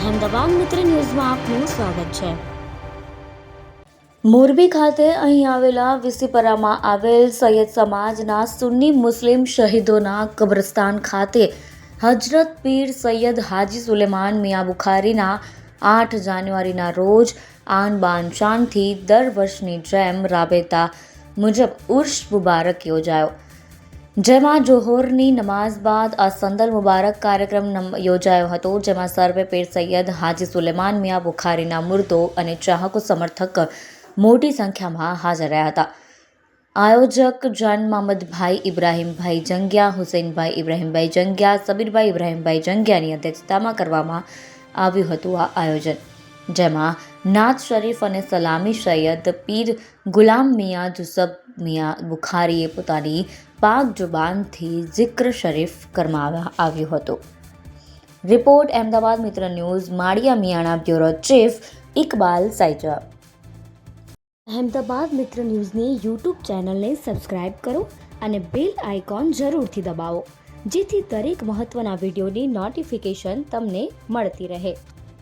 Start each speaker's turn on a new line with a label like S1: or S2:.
S1: અહેમદાબાદ મિત્ર ન્યૂઝમાં આપનું સ્વાગત છે. મોરબી ખાતે અહીં આવેલા વિસીપરામાં આવેલ સૈયદ સમાજના સુન્ની મુસ્લિમ શહીદોના કબ્રસ્તાન ખાતે હજરત પીર સૈયદ હાજી સુલેમાન મિયા બુખારીના આઠ જાન્યુઆરીના રોજ આન બાન શાનથી દર વર્ષની જેમ રાબેતા મુજબ ઉર્ષ મુબારક યોજાયો. જેમાં જોહોરની નમાઝ બાદ આ સંદલ મુબારક કાર્યક્રમ યોજાયો હતો, જેમાં સર્વે પીર સૈયદ હાજી સુલેમાન, મિયા બુખારીના મુર્દો અને ચાહકો સમર્થક મોટી સંખ્યામાં હાજર રહ્યા હતા. આયોજક જાન મામદભાઈ ઇબ્રાહીમભાઈ જંગિયા, હુસૈનભાઈ ઇબ્રાહીમભાઈ જંગિયા, સબીરભાઈ ઇબ્રાહીમભાઈ જંગિયાની અધ્યક્ષતામાં કરવામાં આવ્યું હતું આ આયોજન, જેમાં નાથ શરીફ અને સલામી સૈયદ પીર ગુલામ મિયા જુસબ મિયા બુખારીએ પોતાની પાક જુબાનથી જિક્ર શરીફ કરવામાં આવ્યું હતું. Report, Ahmedabad Mitra News, Maliya Miyana bureau chief Iqbal Saija Ahmedabad Mitra ન્યૂઝની યુટ્યુબ ચેનલને સબસ્ક્રાઇબ કરો અને બેલ આઇકોન જરૂરથી દબાવો, જેથી દરેક મહત્ત્વના વિડીયોની નોટિફિકેશન તમને મળતી રહે.